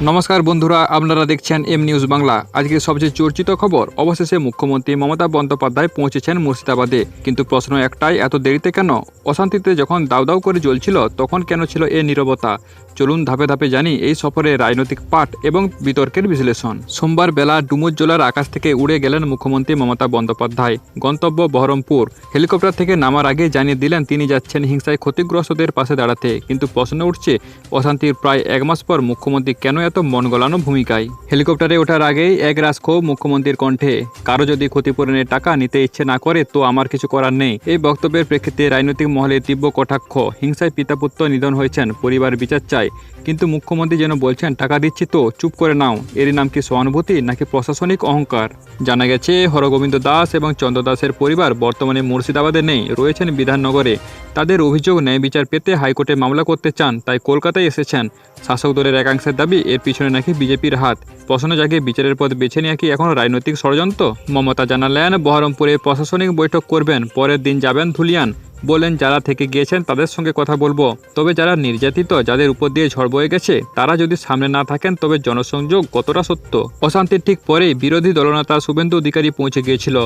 নমস্কার বন্ধুরা, আপনারা দেখছেন এম নিউজ বাংলা আজকে সবচেয়ে চর্চিত খবর, অবশেষে মুখ্যমন্ত্রী মমতা বন্দ্যোপাধ্যায় পৌঁছেছেন মুর্শিদাবাদে। কিন্তু প্রশ্ন একটাই, এত দেরিতে কেন? অশান্তিতে যখন দাউ দাউ করে জ্বলছিল, তখন কেন ছিল এ নীরবতা? চলুন ধাপে ধাপে জানি এই সফরে রাজনৈতিক পাঠ এবং বিতর্কের বিশ্লেষণ। সোমবার বেলা ডুমুর ডুমুরজোলার আকাশ থেকে উড়ে গেলেন মুখ্যমন্ত্রী মমতা বন্দ্যোপাধ্যায়। গন্তব্য বহরমপুর। হেলিকপ্টার থেকে নামার আগে জানিয়ে দিলেন, তিনি যাচ্ছেন হিংসায় ক্ষতিগ্রস্তদের পাশে দাঁড়াতে। কিন্তু প্রশ্ন উঠছে, অশান্তির প্রায় এক মাস পর মুখ্যমন্ত্রী কেন এত মন গলানো ভূমিকায়। হেলিকপ্টারে ওঠার আগেই এক রাস ক্ষোভ মুখ্যমন্ত্রীর কণ্ঠে, কারও যদি ক্ষতিপূরণের টাকা নিতে ইচ্ছে না করে, তো আমার কিছু করার নেই। এই বক্তব্যের প্রেক্ষিতে রাজনৈতিক মহলে তীব্র কটাক্ষ, হিংসায় পিতাপুত্র নিধন হয়েছেন, পরিবার বিচার চায়। কিন্তু মুখ্যমন্ত্রী যেন বলছেন, টাকা দিচ্ছি তো, চুপ করে নাও। এরই নাম কি সহানুভূতি, নাকি প্রশাসনিক অহংকার? জানা গেছে, হরগোবিন্দ দাস এবং চন্দ্র দাসের পরিবার বর্তমানে মুর্শিদাবাদে নেই, রয়েছেন বিধাননগরে। তাদের অভিযোগ, ন্যায় বিচার পেতে হাইকোর্টে মামলা করতে চান, তাই কলকাতায় এসেছেন। শাসক দলের একাংশের দাবি এর পিছনে নাকি বিজেপির হাত। প্রশ্ন জাগে বিচারের পথ বেছে নেওয়া কি এখন রাজনৈতিক ষড়যন্ত্র? মমতা জানালেন, বহরমপুরে প্রশাসনিক বৈঠক করবেন, পরের দিন যাবেন ধুলিয়ান। বলেন, যারা থেকে গিয়েছেন তাদের সঙ্গে কথা বলব। তবে যারা নির্যাতিত, যাদের উপর দিয়ে ঝড় বয়ে গেছে, তারা যদি সামনে না থাকেন, তবে জনসংযোগ কতটা সত্য? অশান্তির ঠিক পরেই বিরোধী দলনেতা শুভেন্দু অধিকারী পৌঁছে গিয়েছিল।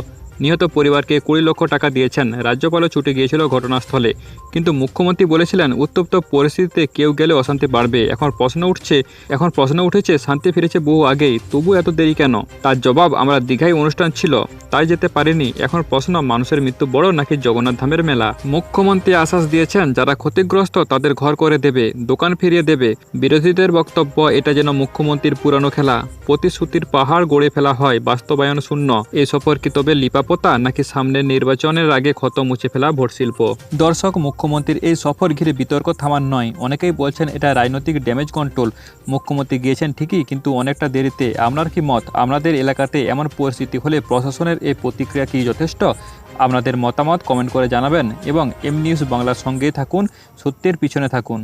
নিহত পরিবারকে কুড়ি লক্ষ টাকা দিয়েছেন। রাজ্যপালও ছুটে গিয়েছিল ঘটনাস্থলে। কিন্তু মুখ্যমন্ত্রী বলেছিলেন, উত্তপ্ত পরিস্থিতিতে কেউ গেলে অশান্তি বাড়বে। এখন প্রশ্ন উঠছে, এখন প্রশ্ন উঠেছে, শান্তি ফিরেছে বহু আগেই। তবু এত দেরি কেন? তার জবাব আমরা দীঘায় অনুষ্ঠান ছিল, তাই যেতে পারিনি। এখন প্রশ্ন, মানুষের মৃত্যু বড় নাকি জগন্নাথ ধামের মেলা? মুখ্যমন্ত্রী আশ্বাস দিয়েছেন, যারা ক্ষতিগ্রস্ত তাদের ঘর করে দেবে, দোকান ফিরিয়ে দেবে। বিরোধীদের বক্তব্য, এটা যেন মুখ্যমন্ত্রীর পুরানো খেলা। প্রতিশ্রুতির পাহাড় গড়ে ফেলা হয়, বাস্তবায়ন শূন্য। এই সফর কি তবে লিপাপোতা নাকি সামনের নির্বাচনের আগে ক্ষত মুছে ফেলা ভোট শিল্প? দর্শক, মুখ্যমন্ত্রীর এই সফর ঘিরে বিতর্ক থামার নয়। অনেকেই বলছেন এটা রাজনৈতিক ড্যামেজ কন্ট্রোল। মুখ্যমন্ত্রী গিয়েছেন ঠিকই, কিন্তু অনেকটা দেরিতে। আপনার কি মত? আপনাদের এলাকাতে এমন পরিস্থিতি হলে প্রশাসনের এই প্রতিক্রিয়া কি যথেষ্ট? আপনাদের মতামত কমেন্ট করে জানাবেন এবং এম নিউজ বাংলার সঙ্গেই থাকুন, সত্যের পিছনে থাকুন।